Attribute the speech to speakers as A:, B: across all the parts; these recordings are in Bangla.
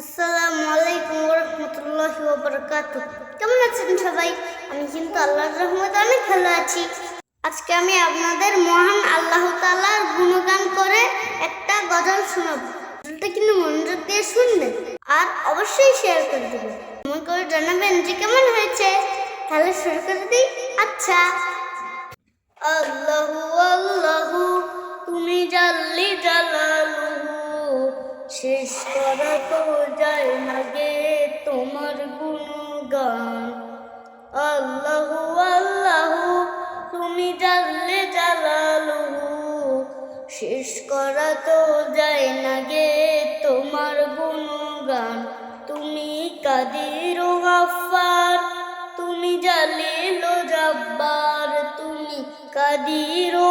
A: আসসালামু আলাইকুম রহমতুল্লাহ বরকাত কেমন আছেন সবাই? আমি কিন্তু আল্লাহর রহমতে অনেক ভালো আছি। আজকে আমি আপনাদের মহান আল্লাহ তাআলার গুণগান করে একটা গজল শোনাব। গজলটা কিন্তু মনোযোগ দিয়ে শুনবেন আর অবশ্যই শেয়ার করে দেবেন। মনে করে জানাবেন যে কেমন হয়েছে। তাহলে শুরু করে দিই। আচ্ছা। আল্লাহু আল্লাহু, তুমি জাল্লি জালালুহু শেষ করা তো যায় না গে তোমার গুণগান। আল্লাহু আল্লাহু, তুমি জাল্লে জালালুহু। শেষ করা তো যায় না গে তোমার গুণগান। তুমি কাদির ও গাফফার, তুমি জালিল জব্বার। তুমি কাদির ও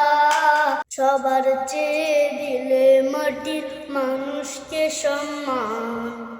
A: সবার চেয়ে দিলে মাটির মানুষকে সম্মান।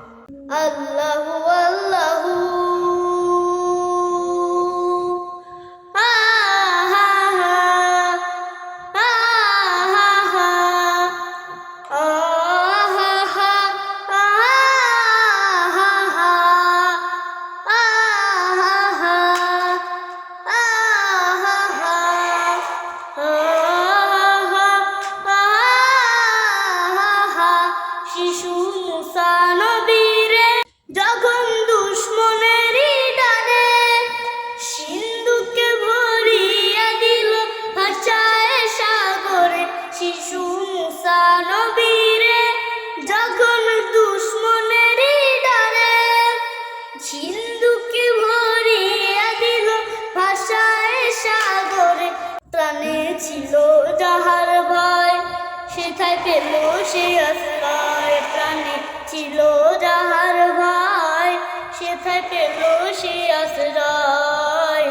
A: সেথায় পেল সে আশ্রয় প্রাণে ছিল যাহার ভাই সেথায় পেল সে আশ্রয়।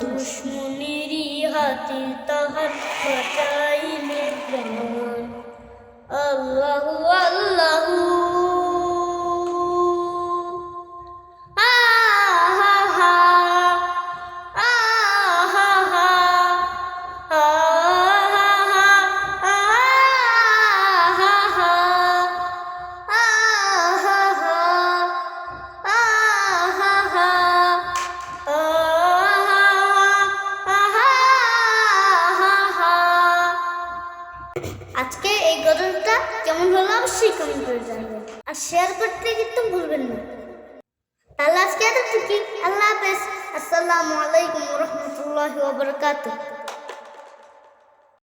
A: দুশ্মনেরই হাতে তাহার বাঁচাইলে আজকে এই গজলটা কেমন হলো অবশ্যই কমেন্ট করে জানাবেন আর শেয়ার করতে কিন্তু ভুলবেন না। তাহলে আজকে এতটুকুই। আল্লাহ হাফেজ। আসসালামু আলাইকুম রহমতুল্লাহ ওবরকাতুহ বারাকাতুহু।